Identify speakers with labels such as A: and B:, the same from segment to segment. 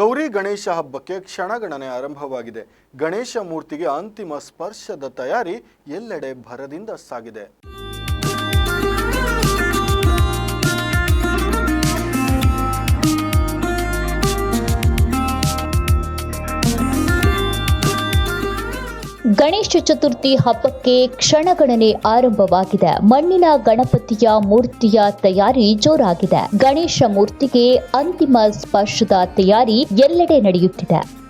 A: ಗೌರಿ ಗಣೇಶ ಹಬ್ಬಕ್ಕೆ ಕ್ಷಣಗಣನೆ ಆರಂಭವಾಗಿದೆ. ಗಣೇಶ ಮೂರ್ತಿಗೆ ಅಂತಿಮ ಸ್ಪರ್ಶದ ತಯಾರಿ ಎಲ್ಲೆಡೆ ಭರದಿಂದ ಸಾಗಿದೆ.
B: ಗಣೇಶ ಚತುರ್ಥಿ ಹಬ್ಬಕ್ಕೆ ಕ್ಷಣಗಣನೆ ಆರಂಭವಾಗಿದೆ. ಮಣ್ಣಿನ ಗಣಪತಿಯ ಮೂರ್ತಿಯ ತಯಾರಿ ಜೋರಾಗಿದೆ. ಗಣೇಶ ಮೂರ್ತಿಗೆ ಅಂತಿಮ ಸ್ಪರ್ಶದ ತಯಾರಿ ಎಲ್ಲೆಡೆ ನಡೆಯುತ್ತಿದೆ.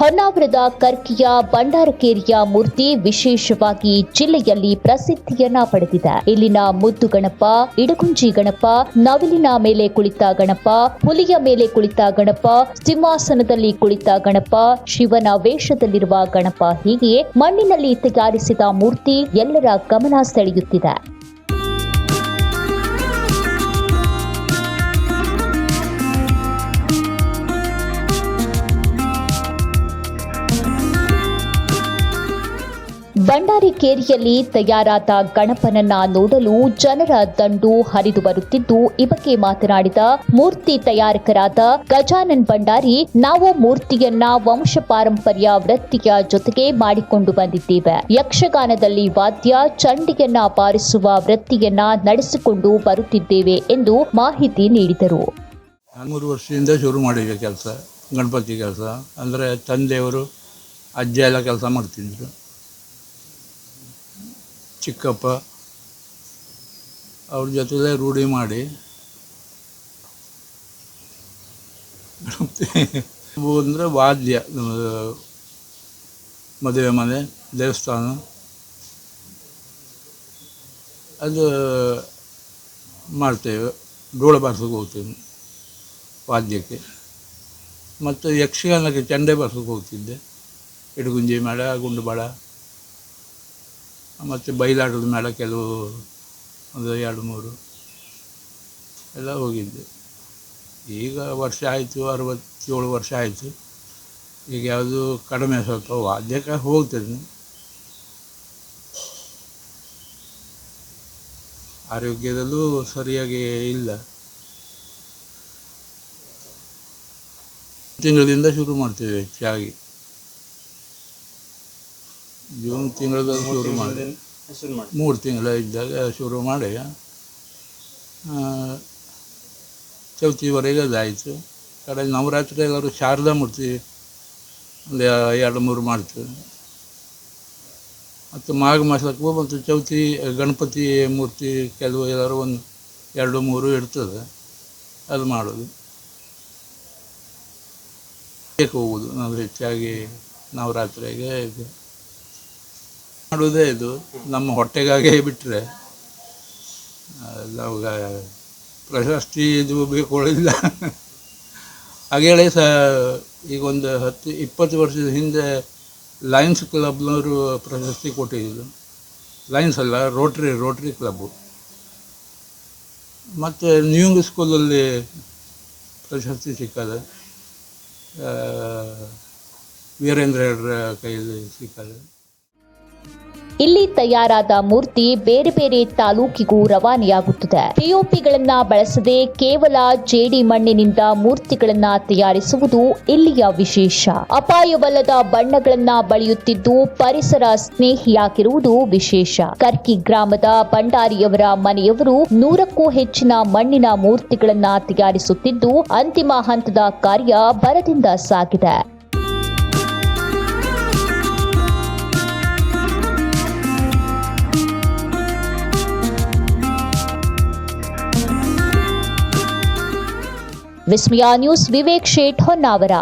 B: ಹೊನ್ನಾವರದ ಕರ್ಕಿಯ ಭಂಡಾರಕೇರಿಯ ಮೂರ್ತಿ ವಿಶೇಷವಾಗಿ ಜಿಲ್ಲೆಯಲ್ಲಿ ಪ್ರಸಿದ್ಧಿಯನ್ನ ಪಡೆದಿದೆ. ಇಲ್ಲಿನ ಮುದ್ದು ಗಣಪ, ಇಡಗುಂಜಿ ಗಣಪ, ನವಿಲಿನ ಮೇಲೆ ಕುಳಿತ ಗಣಪ, ಹುಲಿಯ ಮೇಲೆ ಕುಳಿತ ಗಣಪ, ಸಿಂಹಾಸನದಲ್ಲಿ ಕುಳಿತ ಗಣಪ, ಶಿವನ ವೇಷದಲ್ಲಿರುವ ಗಣಪ ಹೀಗೆ ಮಣ್ಣಿನಲ್ಲಿ ತಯಾರಿಸಿದ ಮೂರ್ತಿ ಎಲ್ಲರ ಗಮನ ಸೆಳೆಯುತ್ತಿದೆ. ಭಂಡಾರಿ ಕೇರಿಯಲ್ಲಿ ತಯಾರಾದ ಗಣಪನನ್ನ ನೋಡಲು ಜನರ ದಂಡು ಹರಿದು ಬರುತ್ತಿದ್ದು, ಈ ಬಗ್ಗೆ ಮಾತನಾಡಿದ ಮೂರ್ತಿ ತಯಾರಕರಾದ ಗಜಾನನ್ ಭಂಡಾರಿ, ನಾವು ಮೂರ್ತಿಯನ್ನ ವಂಶ ಪಾರಂಪರ್ಯ ವೃತ್ತಿಯ ಜೊತೆಗೆ ಮಾಡಿಕೊಂಡು ಬಂದಿದ್ದೇವೆ. ಯಕ್ಷಗಾನದಲ್ಲಿ ವಾದ್ಯ, ಚಂಡಿಯನ್ನ ಬಾರಿಸುವ ವೃತ್ತಿಯನ್ನ ನಡೆಸಿಕೊಂಡು ಬರುತ್ತಿದ್ದೇವೆ ಎಂದು ಮಾಹಿತಿ ನೀಡಿದರು.
C: ವರ್ಷದಿಂದ ಶುರು ಕೆಲಸ, ಗಣಪತಿ ಕೆಲಸ. ಅಂದ್ರೆ ತಂದೆಯವರು ಅಜ್ಜ ಎಲ್ಲ ಕೆಲಸ ಮಾಡ್ತಿದ್ರು. ಚಿಕ್ಕಪ್ಪ, ಅವ್ರ ಜೊತೆಲೇ ರೂಢಿ ಮಾಡಿ. ಅಂದರೆ ವಾದ್ಯ ಮದುವೆ ಮನೆ, ದೇವಸ್ಥಾನ. ಅದು ಮಾಡ್ತೇವೆ ಡೋಳ ಬಾರ್ಸಕ್ಕೆ ಹೋಗ್ತೇವೆ ವಾದ್ಯಕ್ಕೆ. ಮತ್ತು ಯಕ್ಷಗಾನಕ್ಕೆ ಚಂಡೆ ಬಾರ್ಸಕ್ಕೆ ಹೋಗ್ತಿದ್ದೆ. ಇಡಗುಂಜಿ ಮೇಳ, ಗುಂಡುಬಾಳ. ಮತ್ತು ಬಯಲಾಟದ ಮೇಳ ಕೆಲವು ಒಂದು ಎರಡು ಮೂರು ಎಲ್ಲ ಹೋಗಿದ್ದೆ. ಈಗ ವರ್ಷ ಆಯಿತು, ಅರವತ್ತೇಳು ವರ್ಷ ಆಯಿತು. ಈಗ ಯಾವುದು ಕಡಿಮೆ ಸ್ವಲ್ಪ ವಾದ್ಯಕ್ಕೆ ಹೋಗ್ತದೆ. ಆರೋಗ್ಯದಲ್ಲೂ ಸರಿಯಾಗಿ ಇಲ್ಲ. ತಿಂಗಳಿಂದ ಶುರು ಮಾಡ್ತೇವೆ ಹೆಚ್ಚಾಗಿ. ಜೂನ್ ತಿಂಗಳದಾಗ ಶುರು ಮಾಡಿ. ಮೂರು ತಿಂಗಳ ಇದ್ದಾಗ ಶುರು ಮಾಡಿ ಆ, ಚೌತಿವರೆಗೆ ಅದಾಯಿತು ಕಡೆ ನವರಾತ್ರಿ ಎಲ್ಲರೂ ಶಾರದಾ ಮೂರ್ತಿ ಒಂದು ಎರಡು ಮೂರು ಮಾಡ್ತ. ಮತ್ತು ಮಾಘ ಮಾಸಕ್ಕೂ ಮತ್ತು ಚೌತಿ ಗಣಪತಿ ಮೂರ್ತಿ ಕೆಲವು ಎಲ್ಲರೂ ಒಂದು ಎರಡು ಮೂರು ಇರ್ತದೆ ಅದು ಮಾಡೋದು. ಹೋಗೋದು ನಾವು ಹೆಚ್ಚಾಗಿ ನವರಾತ್ರಿಗೆ ಇದು. ಮಾಡುವುದೇ ಇದು. ನಮ್ಮ ಹೊಟ್ಟೆಗಾಗೇ ಬಿಟ್ಟರೆ ನಾವು ಪ್ರಶಸ್ತಿ ಇದು ಬೇಕೊಳ್ಳಿಲ್ಲ. ಹಾಗೇಳಿ ಸಹ ಈಗ ಒಂದು ಹತ್ತು, ಇಪ್ಪತ್ತು ವರ್ಷದ ಹಿಂದೆ ಲಯನ್ಸ್ ಕ್ಲಬ್ನವರು ಪ್ರಶಸ್ತಿ ಕೊಟ್ಟಿದ್ರು ಲಯನ್ಸ್ ಅಲ್ಲ ರೋಟ್ರಿ ರೋಟ್ರಿ ಕ್ಲಬ್ಬು ಮತ್ತು ನ್ಯೂಂಗ್ ಸ್ಕೂಲಲ್ಲಿ ಪ್ರಶಸ್ತಿ ಸಿಕ್ಕದೆ. ವೀರೇಂದ್ರ ಕೈಯಲ್ಲಿ ಸಿಕ್ಕದೆ.
B: ಇಲ್ಲಿ ತಯಾರಾದ ಮೂರ್ತಿ ಬೇರೆ ಬೇರೆ ತಾಲೂಕಿಗೂ ರವಾನೆಯಾಗುತ್ತದೆ. ಪಿಒಪಿಗಳನ್ನ ಬಳಸದೆ ಕೇವಲ ಜೇಡಿ ಮಣ್ಣಿನಿಂದ ಮೂರ್ತಿಗಳನ್ನ ತಯಾರಿಸುವುದು ಇಲ್ಲಿಯ ವಿಶೇಷ. ಅಪಾಯವಲ್ಲದ ಬಣ್ಣಗಳನ್ನ ಬಳಿಯುತ್ತಿದ್ದು ಪರಿಸರ ಸ್ನೇಹಿಯಾಗಿರುವುದು ವಿಶೇಷ. ಕರ್ಕಿ ಗ್ರಾಮದ ಭಂಡಾರಿಯವರ ಮನೆಯವರು ನೂರಕ್ಕೂ ಹೆಚ್ಚಿನ ಮಣ್ಣಿನ ಮೂರ್ತಿಗಳನ್ನ ತಯಾರಿಸುತ್ತಿದ್ದು ಅಂತಿಮ ಹಂತದ ಕಾರ್ಯ ಬರದಿಂದ ಸಾಗಿದೆ. ವಿಸ್ಮಯ ನ್ಯೂಸ್ ವಿವೇಕ್ ಶೇಠ್ ಹೊನ್ನಾವರ